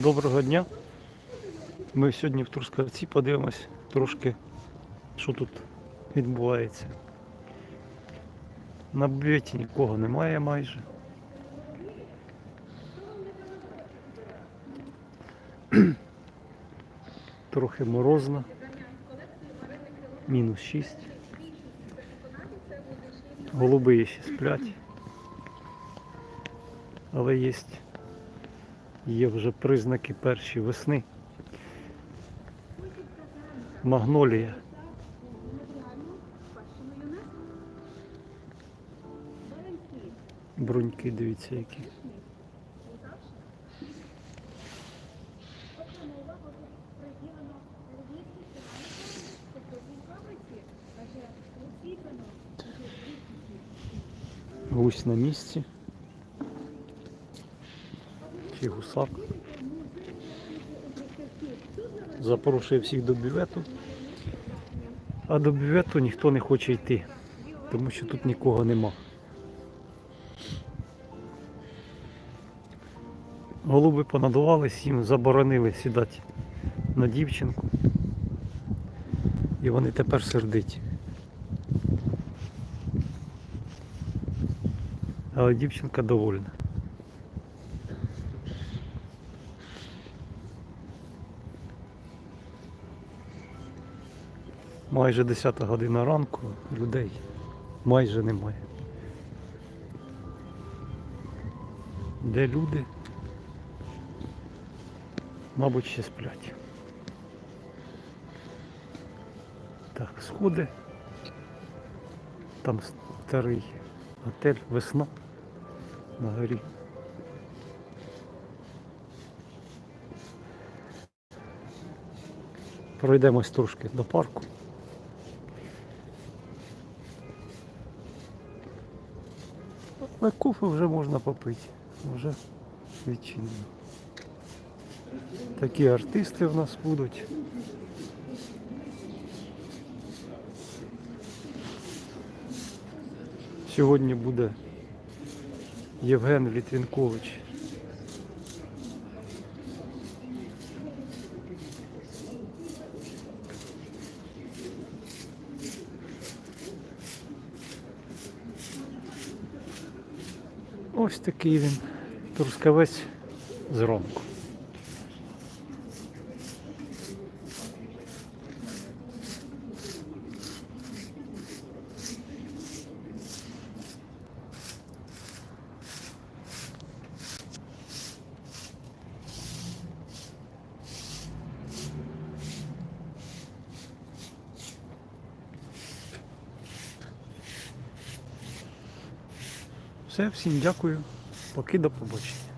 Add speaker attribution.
Speaker 1: Доброго дня. Ми сьогодні в Трускавці подивимось трошки, що тут відбувається. На бюветі нікого немає майже. Трохи морозно. Мінус 6. Голуби ще сплять. Але є Є вже признаки перші весни. Магнолія. Бруньки, дивіться які. Гусь на місці. Чи гусак. Запрошує всіх до бювету. А до бювету ніхто не хоче йти, тому що тут нікого нема. Голуби понадувались, їм заборонили сідати на дівчинку. І вони тепер сердиті. Але дівчинка довольна. Майже 10 година ранку людей майже немає. Де люди? Мабуть, ще сплять. Так, сходи. Там старий готель, весна на горі. Пройдемось трошки до парку. Але кофе вже можна попити. Вже відчинено. Такі артисти в нас будуть. Сьогодні буде Євген Літвінкович. Ось такий він трускавець зранку. Все, всім дякую. Поки до побачення.